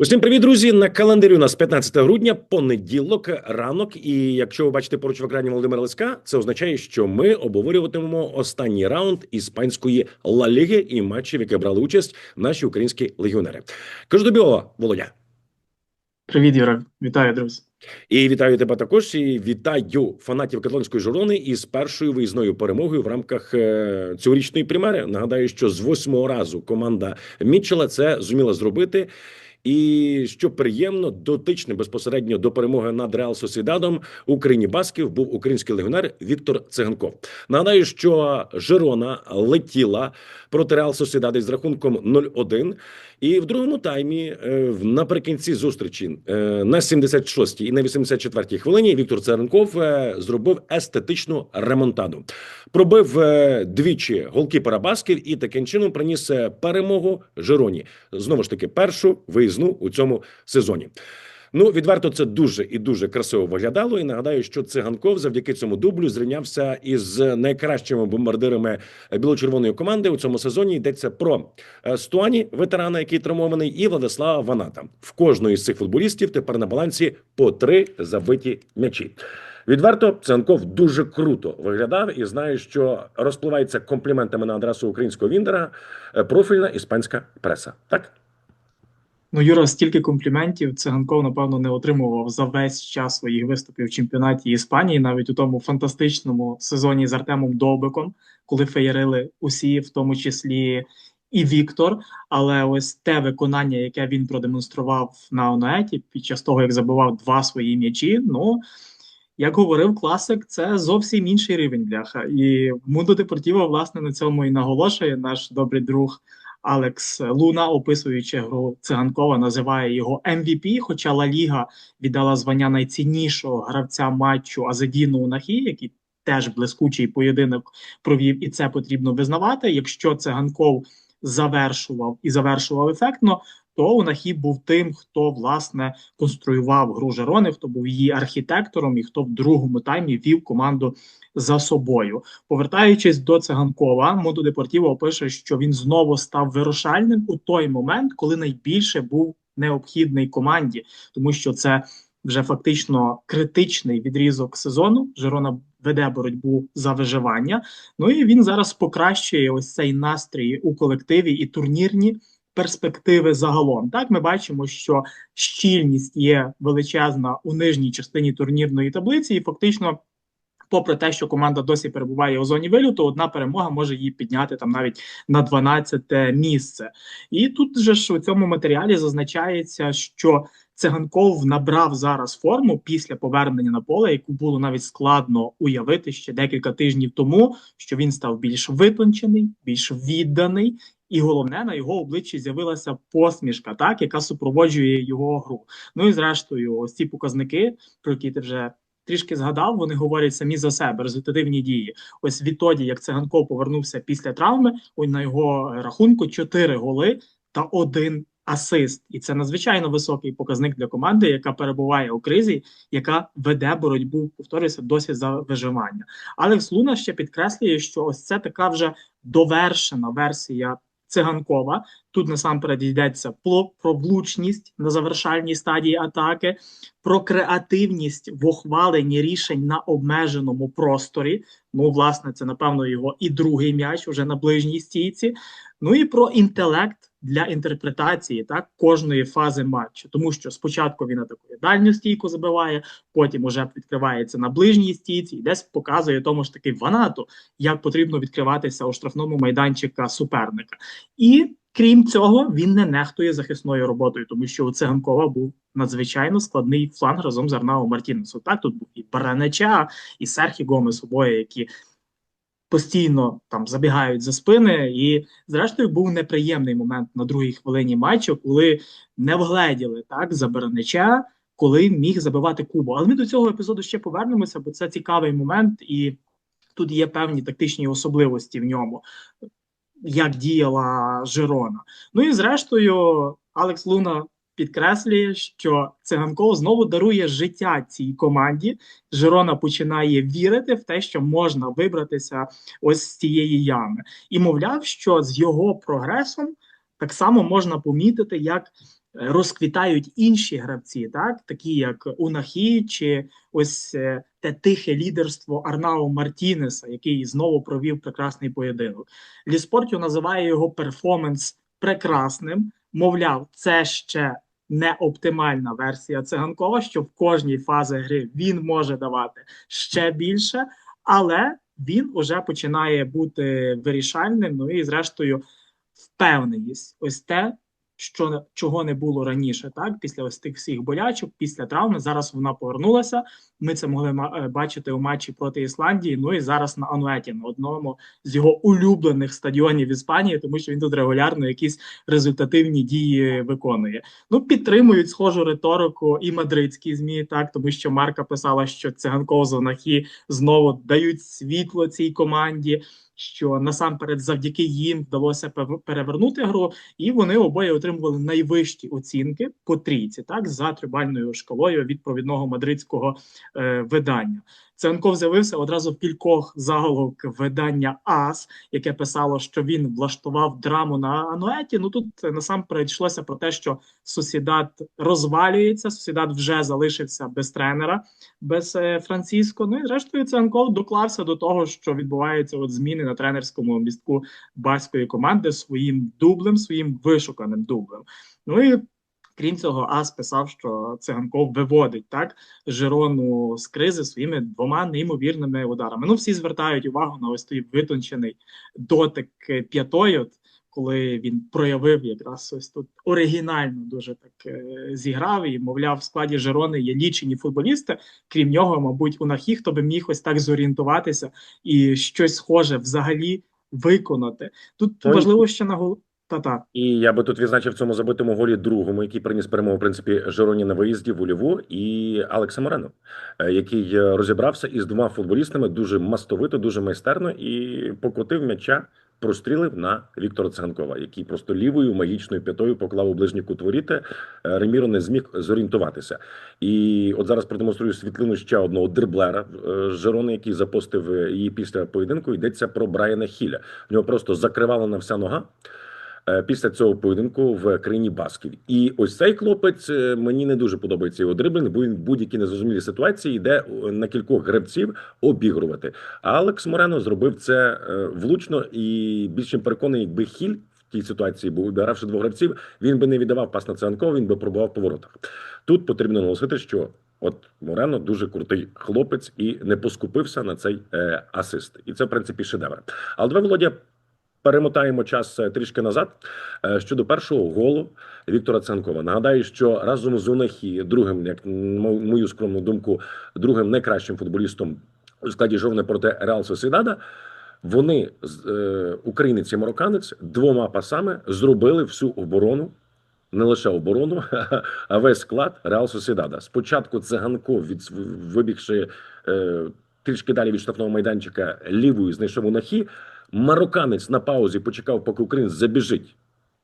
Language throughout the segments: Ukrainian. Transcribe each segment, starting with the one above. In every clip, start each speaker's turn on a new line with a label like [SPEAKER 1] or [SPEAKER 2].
[SPEAKER 1] Усім привіт, друзі! На календарі у нас 15 грудня, понеділок, ранок. І якщо ви бачите поруч в екрані Володимира Лиська, це означає, що ми обговорюватимемо останній раунд іспанської Ла Ліги і матчі, в яких брали участь наші українські легіонери. Кажу тобі, о, Володя.
[SPEAKER 2] Привіт, Юра. Вітаю, друзі.
[SPEAKER 1] І вітаю тебе також. І вітаю фанатів каталонської жорони із першою виїзною перемогою в рамках е, цьогорічної примери. Нагадаю, що з восьмого разу команда Мітчела це зуміла зробити. І що приємно, дотичне безпосередньо до перемоги над Реал Сосідадом у країні Басків був український легіонер Віктор Циганков. Нагадаю, що Жирона летіла проти Реал Сосідада з рахунком 0-1. І в другому таймі, е, наприкінці зустрічі е, на 76-й і на 84-й хвилині Віктор Царенков е, зробив естетичну ремонтаду. Пробив двічі голкіпера Басків і таким чином приніс перемогу Жироні. Знову ж таки, першу виїзну у цьому сезоні. Ну, відверто, це дуже і дуже красиво виглядало. І нагадаю, що циганков завдяки цьому дублю зрівнявся із найкращими бомбардирами біло-червоної команди у цьому сезоні. Йдеться про е, Стуані, ветерана, який травмований, і Владислава Ваната. В кожної з цих футболістів тепер на балансі по три забиті м'ячі. Відверто Циганков дуже круто виглядав і знаю, що розпливається компліментами на адресу українського Віндера е, профільна іспанська преса. Так.
[SPEAKER 2] Ну, Юра, стільки компліментів циганков, напевно, не отримував за весь час своїх виступів в чемпіонаті Іспанії, навіть у тому фантастичному сезоні з Артемом Довбиком, коли феєрили усі, в тому числі і Віктор. Але ось те виконання, яке він продемонстрував на Оноеті під час того, як забивав два свої м'ячі, ну. Як говорив класик, це зовсім інший рівень бляха. І Мундо Депортіво, власне, на цьому і наголошує наш добрий друг Алекс Луна, описуючи гру циганкова, називає його MVP, Хоча Ла Ліга віддала звання найціннішого гравця матчу Азедіну Унахі, який теж блискучий поєдинок провів, і це потрібно визнавати. Якщо циганков завершував і завершував ефектно, то Унахі був тим, хто власне конструював гру Жерони, хто був її архітектором і хто в другому таймі вів команду за собою. Повертаючись до циганкова, Моду Депортіво пише, що він знову став вирушальним у той момент, коли найбільше був необхідний команді, тому що це вже фактично критичний відрізок сезону. Жерона веде боротьбу за виживання. Ну і він зараз покращує ось цей настрій у колективі і турнірні. Перспективи загалом так ми бачимо, що щільність є величезна у нижній частині турнірної таблиці, і фактично попри те, що команда досі перебуває у зоні вилюту, одна перемога може її підняти там навіть на 12 місце. І тут же ж у цьому матеріалі зазначається, що Циганков набрав зараз форму після повернення на поле, яку було навіть складно уявити ще декілька тижнів тому, що він став більш витончений, більш відданий. І головне на його обличчі з'явилася посмішка, так яка супроводжує його гру. Ну і зрештою, ось ці показники, про які ти вже трішки згадав, вони говорять самі за себе, результативні дії. Ось відтоді, як циганков повернувся після травми, ось на його рахунку 4 голи та один асист. І це надзвичайно високий показник для команди, яка перебуває у кризі, яка веде боротьбу, повторюся, досі за виживання. Алекс Луна ще підкреслює, що ось це така вже довершена версія. Циганкова тут насамперед йдеться про, влучність на завершальній стадії атаки, про креативність в ухваленні рішень на обмеженому просторі. Ну, власне, це напевно його і другий м'яч уже на ближній стійці. Ну і про інтелект для інтерпретації так кожної фази матчу, тому що спочатку він атакує дальню стійку, забиває, потім уже відкривається на ближній стійці, і десь показує тому ж таки ванату, як потрібно відкриватися у штрафному майданчика суперника. І крім цього, він не нехтує захисною роботою, тому що у Циганкова був надзвичайно складний фланг разом з Арнао Мартінесом. Так тут був і Баранеча, і Серхі Гомес обоє, які постійно там забігають за спини. І, зрештою, був неприємний момент на другій хвилині матчу, коли не вгледіли так за Баранеча, коли міг забивати Кубу. Але ми до цього епізоду ще повернемося, бо це цікавий момент, і тут є певні тактичні особливості в ньому. Як діяла Жирона. Ну і зрештою, Алекс Луна підкреслює, що циганков знову дарує життя цій команді. Жирона починає вірити в те, що можна вибратися ось з цієї ями, і мовляв, що з його прогресом так само можна помітити, як розквітають інші гравці, так такі як Унахі, чи ось е, те тихе лідерство Арнао Мартінеса, який знову провів прекрасний поєдинок. Ліспортю називає його перформанс прекрасним. Мовляв, це ще не оптимальна версія циганкова, що в кожній фазі гри він може давати ще більше, але він уже починає бути вирішальним. Ну і зрештою, впевненість, ось те, що чого не було раніше, так після ось тих всіх болячок, після травми. Зараз вона повернулася. Ми це могли е, бачити у матчі проти Ісландії. Ну і зараз на Ануеті, на одному з його улюблених стадіонів Іспанії, тому що він тут регулярно якісь результативні дії виконує. Ну підтримують схожу риторику і мадридські змі, так тому що Марка писала, що циганков Занахі знову дають світло цій команді. Що насамперед завдяки їм вдалося перевернути гру, і вони обоє отримували найвищі оцінки по трійці, так за трибальною шкалою відповідного мадридського е, видання. Ценков з'явився одразу в кількох заголовок видання АС, яке писало, що він влаштував драму на Ануеті. Ну тут насамперед йшлося про те, що Сосідат розвалюється. Сосідат вже залишився без тренера, без е, Франциско. Ну і зрештою Ценков доклався до того, що відбуваються от зміни на тренерському містку баської команди своїм дублем, своїм вишуканим дублем. Ну і крім цього, Ас писав, що циганков виводить так Жирону з кризи своїми двома неймовірними ударами. Ну, всі звертають увагу на ось той витончений дотик п'ятою. Коли він проявив якраз ось тут оригінально дуже так е, зіграв і мовляв, в складі Жирони є лічені футболісти. Крім нього, мабуть, у Нахі, хто би міг ось так зорієнтуватися і щось схоже взагалі виконати. Тут важливо ще нагол... Та-та.
[SPEAKER 1] І я би тут відзначив цьому забитому голі другому, який приніс перемогу, в принципі, Жироні на виїзді в і Алекса Морено, е, який е, розібрався із двома футболістами дуже мастовито, дуже майстерно і покотив м'яча, прострілив на Віктора Циганкова, який просто лівою магічною п'ятою поклав у ближній кут воріти. Е, Реміро не зміг зорієнтуватися. І от зараз продемонструю світлину ще одного дриблера е, Жирони, який запостив її після поєдинку. Йдеться про Брайана Хіля. В нього просто закривала вся нога після цього поєдинку в країні Басків. І ось цей хлопець е, мені не дуже подобається його дриблінг, бо він будь-які незрозумілі ситуації йде е, на кількох гравців обігрувати. А Алекс Морено зробив це е, влучно і більш чим переконаний, якби хіль. Тій ситуації був обігравши двох гравців, він би не віддавав пас на Циганкова, він би пробував по воротах. Тут потрібно наголосити, що от Морено дуже крутий хлопець і не поскупився на цей е, асист. І це, в принципі, шедевр. Але давай, Володя, перемотаємо час е, трішки назад е, щодо першого голу Віктора Ценкова. Нагадаю, що разом з Унахі, другим, як мою скромну думку, другим найкращим футболістом у складі жовне проти Реал Сосідада. Вони з- е, українець і марокканець двома пасами зробили всю оборону. Не лише оборону, а весь склад Реал Сосідада. Спочатку циганков, від вибігши е, трішки далі від штрафного майданчика лівою, знайшов унахі. Марокканець на паузі почекав, поки українець забіжить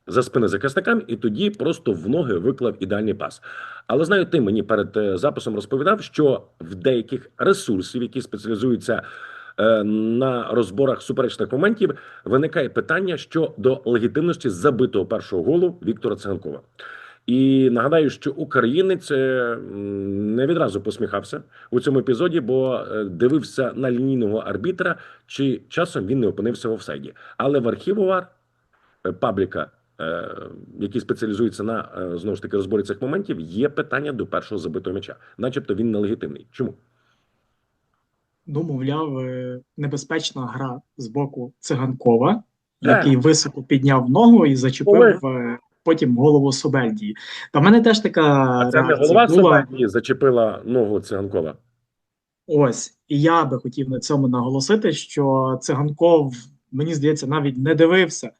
[SPEAKER 1] за спини захисникам, і тоді просто в ноги виклав ідеальний пас. Але знаю, ти мені перед е, записом розповідав, що в деяких ресурсів, які спеціалізуються е, на розборах суперечних моментів, виникає питання щодо легітимності забитого першого голу Віктора Циганкова. І нагадаю, що українець е, не відразу посміхався у цьому епізоді, бо е, дивився на лінійного арбітра, чи часом він не опинився в офсайді. Але в архіву ВАР е, пабліка, який спеціалізується на знову ж таки розборі цих моментів, є питання до першого забитого м'яча, начебто він нелегітимний. Чому?
[SPEAKER 2] Ну, мовляв, небезпечна гра з боку циганкова,
[SPEAKER 1] Так.
[SPEAKER 2] який високо підняв ногу і зачепив е, потім голову Собельдії. Та в мене теж така
[SPEAKER 1] А це не голова
[SPEAKER 2] була.
[SPEAKER 1] Собаді зачепила ногу циганкова.
[SPEAKER 2] Ось, і я би хотів на цьому наголосити, що циганков, мені здається, навіть не дивився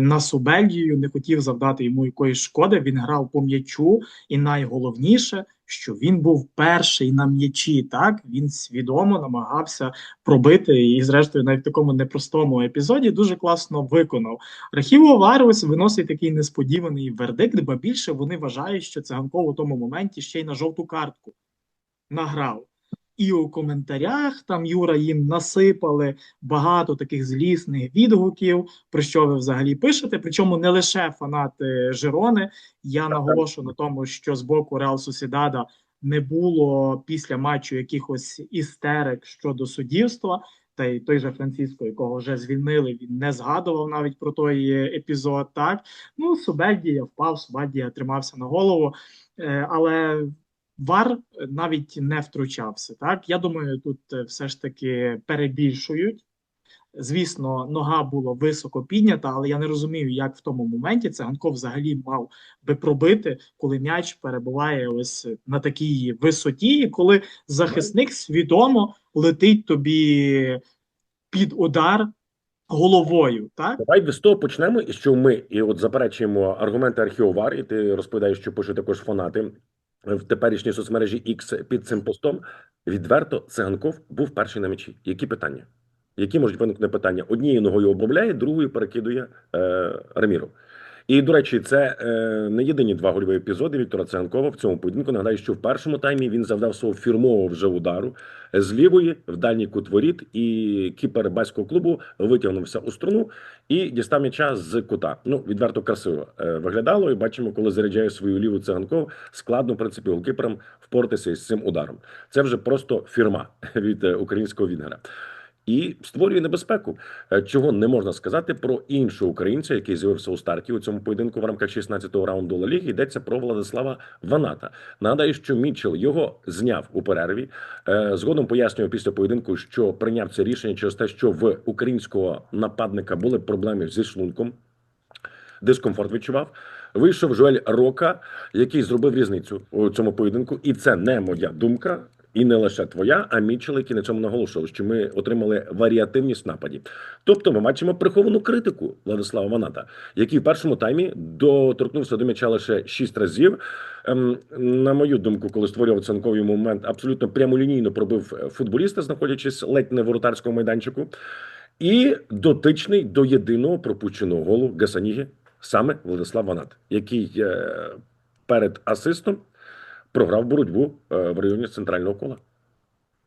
[SPEAKER 2] на Субельдію, не хотів завдати йому якоїсь шкоди. Він грав по м'ячу, і найголовніше, що він був перший на м'ячі. Так він свідомо намагався пробити, і, зрештою, навіть в такому непростому епізоді дуже класно виконав. Архіво Варус виносить такий несподіваний вердикт, бо більше вони вважають, що циганков у тому моменті ще й на жовту картку награв. І у коментарях там Юра їм насипали багато таких злісних відгуків, про що ви взагалі пишете. Причому не лише фанати Жирони. Я наголошую на тому, що з боку Реал Сосідада не було після матчу якихось істерик щодо суддівства. Та й той же Франциско, якого вже звільнили, він не згадував навіть про той епізод. Так ну Субедія впав, Субедія тримався на голову, е, але Вар навіть не втручався. Так я думаю, тут е, все ж таки перебільшують. Звісно, нога була високо піднята, але я не розумію, як в тому моменті циганков взагалі мав би пробити, коли м'яч перебуває ось на такій висоті, і коли захисник свідомо летить тобі під удар головою. Так
[SPEAKER 1] Давай з того почнемо, що ми і от заперечуємо аргументи архіовар, і ти розповідаєш, що пишуть також фанати в теперішній соцмережі X під цим постом. Відверто циганков був перший на мечі. Які питання? Які можуть виникнути питання? Однією ногою обмовляє, другою перекидує е, Реміров. І, до речі, це е, не єдині два гольові епізоди Віктора Циганкова в цьому поєдинку. Нагадаю, що в першому таймі він завдав свого фірмового вже удару з лівої в дальній кут воріт, і кіпер баського клубу витягнувся у струну і дістав м'яча з кута. Ну, відверто красиво е, виглядало. І бачимо, коли заряджає свою ліву циганков, складно, в принципі, голкіперам впоратися із цим ударом. Це вже просто фірма від е, українського вінгера і створює небезпеку, е, чого не можна сказати про іншого українця, який з'явився у старті у цьому поєдинку в рамках 16-го раунду Ла Ліги. Йдеться про Владислава Ваната. Нагадаю, що Мітчел його зняв у перерві. Е, Згодом пояснював після поєдинку, що прийняв це рішення через те, що в українського нападника були проблеми зі шлунком. Дискомфорт відчував. Вийшов Жуель Рока, який зробив різницю у цьому поєдинку, і це не моя думка. І не лише твоя, а Мітчел, який на цьому наголошував, що ми отримали варіативність нападів. Тобто, ми бачимо приховану критику Владислава Ваната, який в першому таймі доторкнувся до м'яча лише шість разів. Ем, на мою думку, коли створював цинковий момент, абсолютно прямолінійно пробив футболіста, знаходячись ледь не в воротарському майданчику, і дотичний до єдиного пропущеного голу Гасаніги, саме Владислав Ванат, який е, перед асистом програв боротьбу е, в районі центрального кола.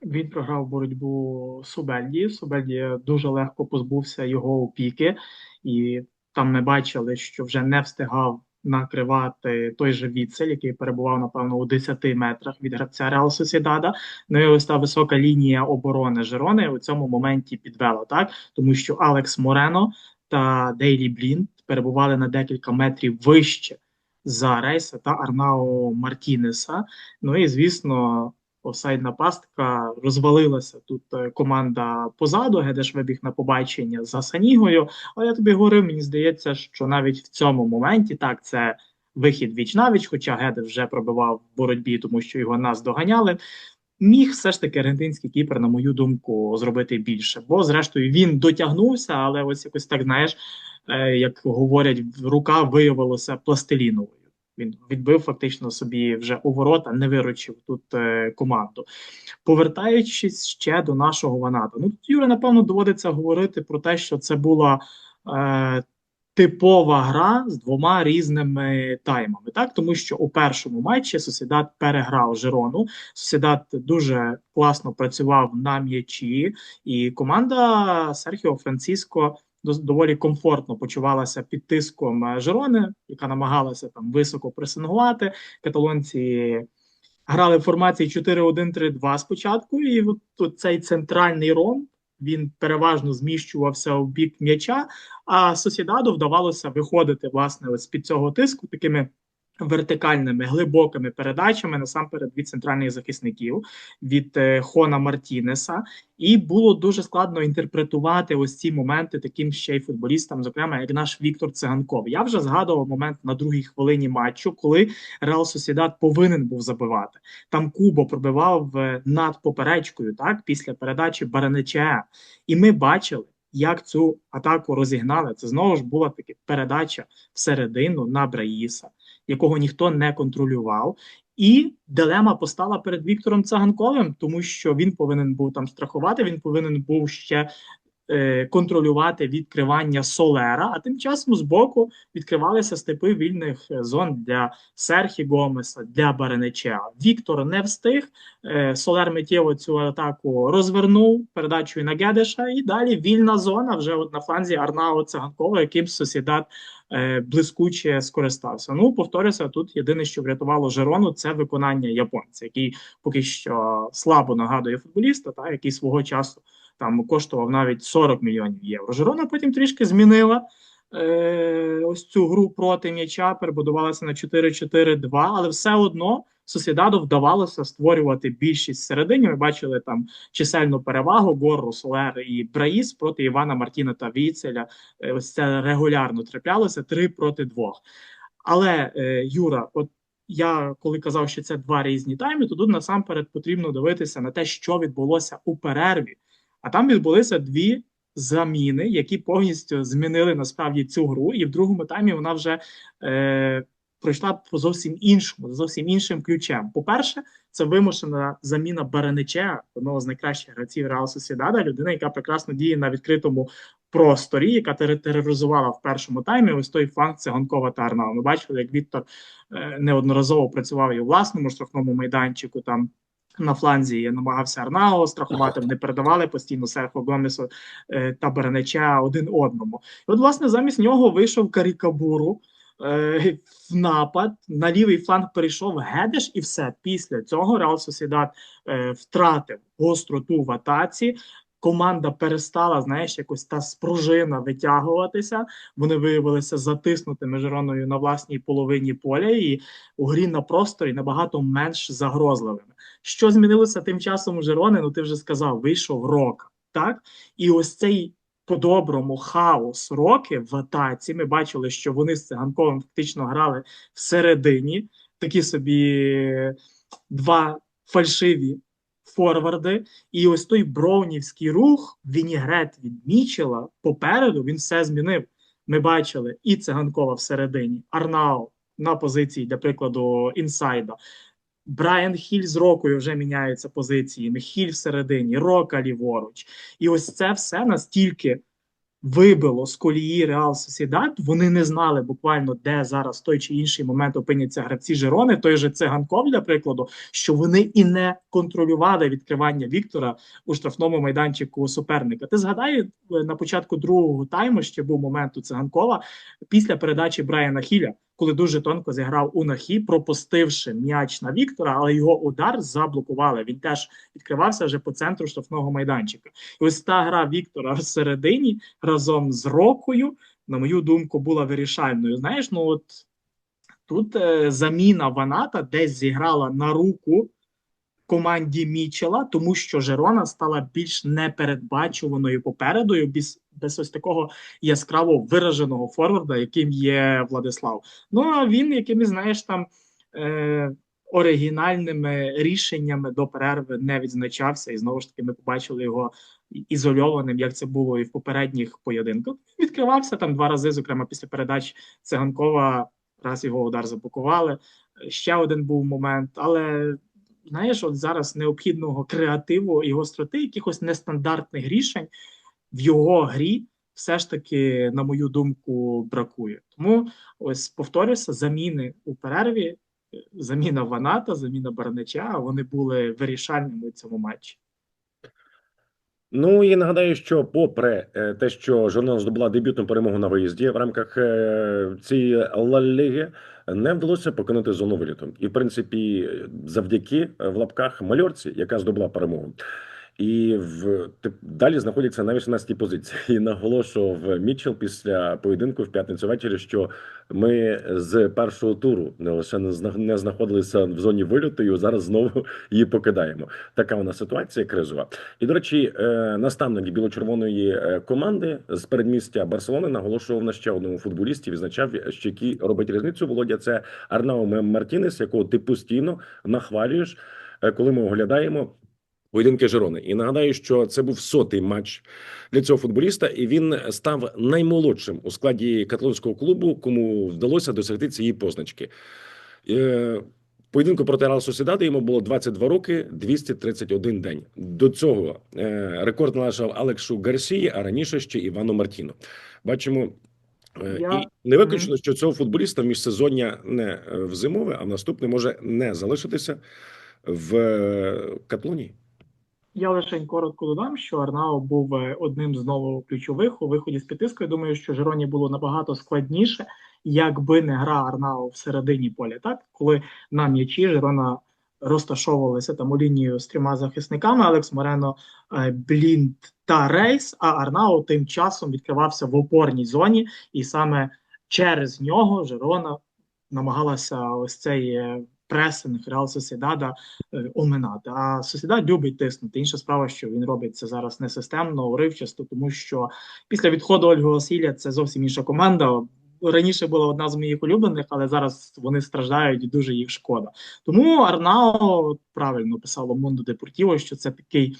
[SPEAKER 2] Він програв боротьбу Субельді. Субельді дуже легко позбувся його опіки, і там ми бачили, що вже не встигав накривати той же Віцель, який перебував, напевно, у 10 метрах від гравця Реал Сосідада. Ну і ось та висока лінія оборони Жерони у цьому моменті підвела, так? Тому що Алекс Морено та Дейлі Блінд перебували на декілька метрів вище за Рейса та Арнао Мартінеса. Ну і звісно, офсайдна пастка розвалилася тут е, команда позаду. Гедеш вибіг на побачення за Санігою. Але я тобі говорив, мені здається, що навіть в цьому моменті так це. Вихід віч навіч, хоча Гедеш вже пробивав в боротьбі, тому що його нас доганяли. Міг все ж таки аргентинський кіпер, на мою думку, зробити більше. Бо, зрештою, він дотягнувся, але ось якось так знаєш, як говорять, рука виявилася пластиліновою. Він відбив фактично собі вже у ворота, не виручив тут е, команду. Повертаючись ще до нашого ваната. Ну тут Юра, напевно, доводиться говорити про те, що це була е, типова гра з двома різними таймами. Так, тому що у першому матчі Сосідат переграв Жирону. Сосідат дуже класно працював на м'ячі, і команда Серхіо Франциско доволі комфортно почувалася під тиском е, Жерони, яка намагалася там високо пресингувати. Каталонці грали в формації 4-1-3-2 спочатку, і от, цей центральний ром він переважно зміщувався в бік м'яча, а Сосідаду вдавалося виходити власне ось під цього тиску такими вертикальними глибокими передачами насамперед від центральних захисників від е, Хона Мартінеса, і було дуже складно інтерпретувати ось ці моменти таким ще й футболістам, зокрема як наш Віктор Циганков. Я вже згадував момент на другій хвилині матчу, коли Реал Сосідат повинен був забивати. Там Кубо пробивав е, над поперечкою, так після передачі Баранича, і ми бачили. Як цю атаку розігнали, це знову ж була така передача всередину на Браїса якого ніхто не контролював. І дилема постала перед Віктором Цаганковим, тому що він повинен був там страхувати. Він повинен був ще контролювати відкривання Солера, а тим часом збоку відкривалися степи вільних е, зон для Серхі Гомеса, для Баренеча. Віктор не встиг. Е, Солер миттєво цю атаку розвернув передачею на Гедеша, і далі вільна зона вже от на фланзі Арнао Циганкова, яким Сосідат е, блискуче скористався. Ну, повторюся, тут єдине, що врятувало Жерону, це виконання японця, який поки що слабо нагадує футболіста, та який свого часу там коштував навіть 40 мільйонів євро. Жерона потім трішки змінила. Е, ось цю гру проти м'яча перебудувалася на 4-4-2, але все одно Сосідаду вдавалося створювати більшість всередині. Ми бачили там чисельну перевагу Горру, Солер і Браїс проти Івана Мартіна та Віцеля. Е, Ось це регулярно траплялося 3 проти 2. Але е, Юра, от я коли казав, що це два різні тайми, то тут насамперед потрібно дивитися на те, що відбулося у перерві. А там відбулися дві заміни, які повністю змінили насправді цю гру, і в другому таймі вона вже е, пройшла по зовсім іншому, зовсім іншим ключем. По-перше, це вимушена заміна Баранича, одного з найкращих гравців Реал Сосідада, людина, яка прекрасно діє на відкритому просторі, яка тероризувала в першому таймі. Ось той фланг Циганкова та Арнау. Ми бачили, як Віктор е, неодноразово працював і у власному штрафному майданчику там. На фланзі намагався Арнао страхувати, вони передавали постійно Серхо Гомесу е, та Бернеча один одному. І от, власне, замість нього вийшов Карікабуру е, в напад. На лівий фланг перейшов Гедеш, і все. Після цього Реал Сосідат е, втратив гостроту в атаці. Команда перестала, знаєш, якось та спружина витягуватися. Вони виявилися затиснутими Жероною на власній половині поля, і у грі на просторі набагато менш загрозливими. Що змінилося тим часом у Жерони? Ну ти вже сказав, вийшов рок. Так, і ось цей по-доброму хаос роки в атаці. Ми бачили, що вони з циганковим фактично грали всередині. Такі собі два фальшиві форварди. І ось той броунівський рух, вінігрет від Мічела попереду він все змінив. Ми бачили і циганкова всередині, Арнау на позиції, для прикладу, інсайда. Брайан Хіль з рокою вже міняються позиціями. Хіль всередині, Рока ліворуч. І ось це все настільки вибило з колії Реал Сосідат. Вони не знали буквально, де зараз той чи інший момент опиняться гравці Жерони, той же Циганков, для прикладу, що вони і не контролювали відкривання Віктора у штрафному майданчику суперника. Ти згадай, е, на початку другого тайму ще був момент у Циганкова після передачі Брайана Хіля, коли дуже тонко зіграв у нахі, пропустивши м'яч на Віктора, але його удар заблокували. Він теж відкривався вже по центру штрафного майданчика. І ось та гра Віктора всередині разом з Рокою, на мою думку, була вирішальною. Знаєш, ну от тут е, заміна Ваната десь зіграла на руку команді Мічела, тому що Жерона стала більш непередбачуваною попередою, без ось такого яскраво вираженого форварда, яким є Владислав. Ну а він якимись, знаєш, там. Е, Оригінальними рішеннями до перерви не відзначався, і знову ж таки ми побачили його ізольованим, як це було і в попередніх поєдинках. Відкривався там два рази, зокрема після передач Циганкова, раз його удар заблокували. Ще один був момент, але знаєш, от зараз необхідного креативу і гостроти, якихось нестандартних рішень в його грі. Все ж таки, на мою думку, бракує. Тому ось повторюся, заміни у перерві, заміна Ваната, заміна Барнича, вони були вирішальними у цьому матчі.
[SPEAKER 1] Ну і нагадаю, що попри е, те, що журнал здобула дебютну перемогу на виїзді в рамках е, цієї Ла Ліги, не вдалося покинути зону виліту. І в принципі, завдяки е, в лапках мальорці, яка здобула перемогу. І в далі знаходяться на 18-й позиції. І наголошував Мітчелл після поєдинку в п'ятницю ввечері, що ми з першого туру не лише не знаходилися в зоні вильоту, і зараз знову її покидаємо. Така у нас ситуація кризова. І до речі, е, наставник біло-червоної е, команди з передмістя Барселони наголошував на ще одному футболісті. Відзначав, що який робить різницю. Володя це Арнао Мартінес, якого ти постійно нахвалюєш, е, коли ми оглядаємо. Поєдинки Жерони. І нагадаю, що це був сотий матч для цього футболіста, і він став наймолодшим у складі каталонського клубу, кому вдалося досягти цієї позначки. Е, поєдинку проти Реал Сосідада йому було 22 роки 231 день. До цього е, рекорд належав Алексу Гарсії, а раніше ще Івану Мартіно. Бачимо. е,
[SPEAKER 2] Я-
[SPEAKER 1] І не виключено, що цього футболіста міжсезоння не в зимове, а в наступне може не залишитися в Каталонії.
[SPEAKER 2] Я лише коротко додам, що Арнао був е, одним з нових ключових у виході з п'ятискою. Думаю, що Жироні було набагато складніше, якби не гра Арнао всередині поля. Так, коли на м'ячі Жирона розташовувалися там у лінію з трьома захисниками: Алекс Морено, е, Блінт та Рейс. А Арнао тим часом відкривався в опорній зоні, і саме через нього Жирона намагалася ось цей е, пресинг Реал Сосідада е, оминати. А Сосідад любить тиснути. Інша справа, що він робить це зараз не системно, уривчасто, тому що після відходу Ольги Василя це зовсім інша команда. Раніше була одна з моїх улюблених, але зараз вони страждають і дуже їх шкода. Тому Арнао правильно писало Мондо Депортіво, що це такий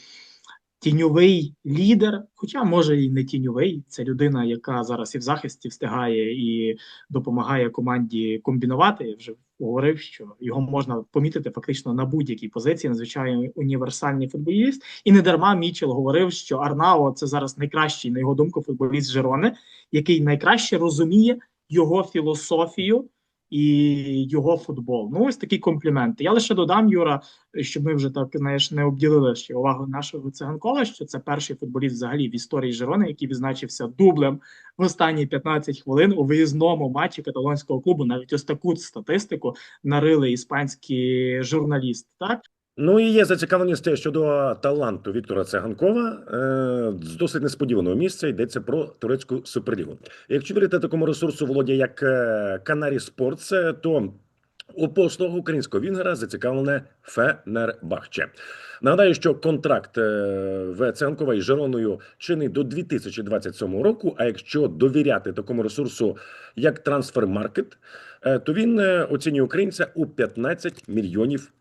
[SPEAKER 2] тіньовий лідер, хоча може і не тіньовий. Це людина, яка зараз і в захисті встигає і допомагає команді комбінувати. Вже говорив, що його можна помітити фактично на будь-якій позиції, надзвичайно універсальний футболіст. І не дарма Мічел говорив, що Арнао це зараз найкращий, на його думку, футболіст Жерони, який найкраще розуміє його філософію і його футбол. Ну, ось такі компліменти. Я лише додам, Юра, щоб ми вже так знаєш, не обділили ще увагу нашого циганкова, що це перший футболіст взагалі в історії Жирони, який відзначився дублем в останні 15 хвилин у виїзному матчі каталонського клубу. Навіть ось таку статистику нарили іспанські журналісти. Так
[SPEAKER 1] Ну і є зацікавленість щодо таланту Віктора Циганкова е, з досить несподіваного місця. Йдеться про турецьку суперлігу. Якщо вірити такому ресурсу володя як е, Канарі Спортс, е, то у послугу українського вінгера зацікавлене Фенербахче. Нагадаю, що контракт в Циганкова із Жероною чинний до 2027 року. А якщо довіряти такому ресурсу як Трансфермаркет, то він оцінює українця у 15 мільйонів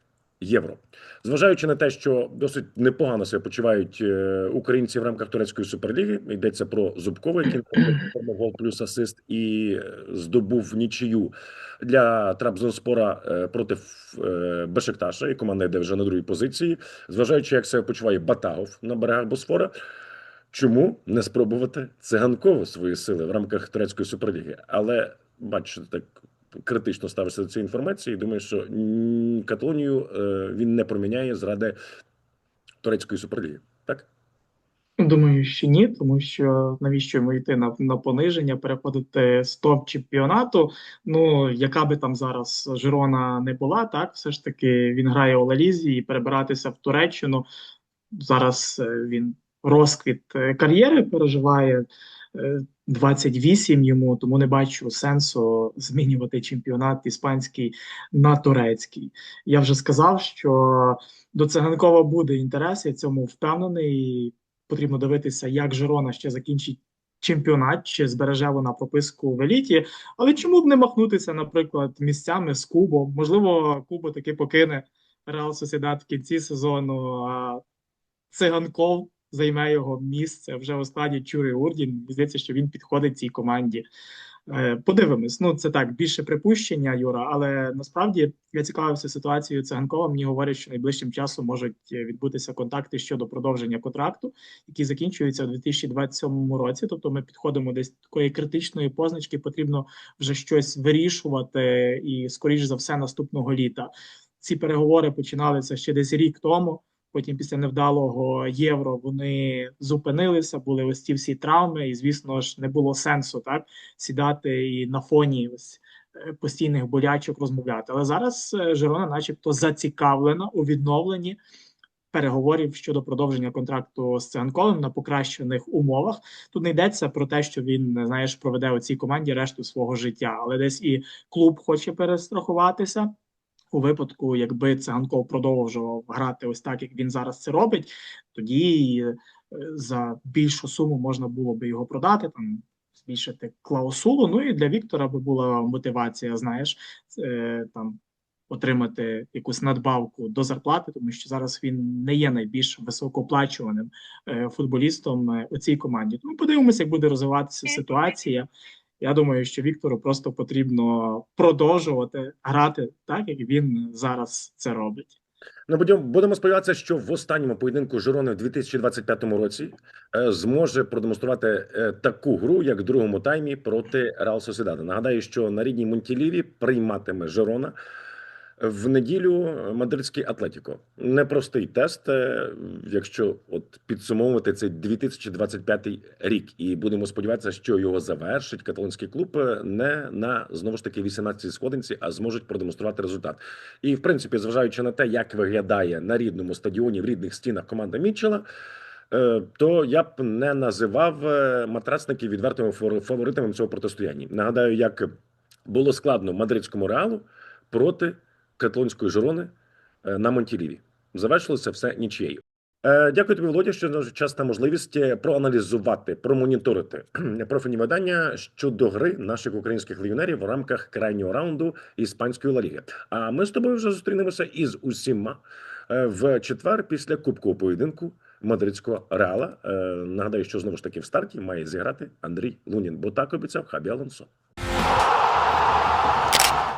[SPEAKER 1] євро. Зважаючи на те, що досить непогано себе почувають е, українці в рамках турецької суперліги, йдеться про Зубкова, який гол плюс асист і е, здобув нічию для Трабзонспора е, проти Бешикташа, і команда йде вже на другій позиції. Зважаючи, як себе почуває Батагов на берегах Босфора. Чому не спробувати циганково свої сили в рамках турецької суперліги? Але бачите, так критично ставишся до цієї інформації. і Думаю, що Каталонію е, він не проміняє заради турецької суперліги. Так
[SPEAKER 2] Думаю, що ні, тому що навіщо йому йти на, на пониження, переходити з топ чемпіонату. Ну яка би там зараз Жирона не була, так все ж таки він грає у Лалізі і перебиратися в Туреччину. Зараз е, він розквіт е, кар'єри переживає. Е, 28 йому, тому не бачу сенсу змінювати чемпіонат іспанський на турецький. Я вже сказав, що до Циганкова буде інтерес, я цьому впевнений. Потрібно дивитися, як Жирона ще закінчить чемпіонат, чи збереже вона прописку в еліті. Але чому б не махнутися, наприклад, місцями з Кубом? Можливо, Кубо таки покине Реал Сосідат в кінці сезону, а Циганков займе його місце вже у складі Чури Урдін. Здається, що він підходить цій команді. Е, Подивимось. Ну, це так, більше припущення, Юра, але насправді я цікавився ситуацією Циганкова. Мені говорять, що найближчим часом можуть е, відбутися контакти щодо продовження контракту, який закінчується у 2027 році. Тобто ми підходимо десь такої критичної позначки, потрібно вже щось вирішувати, і, скоріш за все, наступного літа. Ці переговори починалися ще десь рік тому. Потім, після невдалого євро, вони зупинилися, були ось ці всі травми, і звісно ж не було сенсу так сідати і на фоні ось е, постійних болячок розмовляти. Але зараз е, Жирона, начебто, зацікавлена у відновленні переговорів щодо продовження контракту з Циганковим на покращених умовах. Тут не йдеться про те, що він знаєш проведе у цій команді решту свого життя, але десь і клуб хоче перестрахуватися. У випадку, якби Циганков продовжував грати ось так, як він зараз це робить, тоді е, за більшу суму можна було би його продати, там збільшити клаусулу. Ну і для Віктора би була мотивація, знаєш, е, там отримати якусь надбавку до зарплати, тому що зараз він не є найбільш високооплачуваним е, футболістом у цій команді. Тому подивимося, як буде розвиватися ситуація. Я думаю, що Віктору просто потрібно продовжувати грати так, як він зараз це робить.
[SPEAKER 1] Ну, будемо, будемо сподіватися, що в останньому поєдинку Жирони в 2025 році е, зможе продемонструвати е, таку гру, як в другому таймі проти Реал Сосідада. Нагадаю, що на рідній Монтіліві прийматиме Жирона в неділю мадридський Атлетіко. Непростий тест, е, якщо от підсумовувати цей 2025 рік, і будемо сподіватися, що його завершить каталонський клуб е, не на знову ж таки 18-й сходинці, а зможуть продемонструвати результат. І в принципі, зважаючи на те, як виглядає на рідному стадіоні в рідних стінах команда Мітчела. е, То я б не називав матрасників відвертими фаворитами цього протистояння. Нагадаю, як було складно мадридському реалу проти каталонської Жирони е, на Монтіліві. Завершилося все нічією. Е, Дякую тобі, Володя, що час та можливість е, проаналізувати, промоніторити профільні видання щодо гри наших українських легіонерів в рамках крайнього раунду іспанської Ла Ліги. А ми з тобою вже зустрінемося із усіма в четвер після кубкового поєдинку мадридського реала. Нагадаю, що знову ж таки в старті має зіграти Андрій Лунін, бо так обіцяв Хабі Алонсо.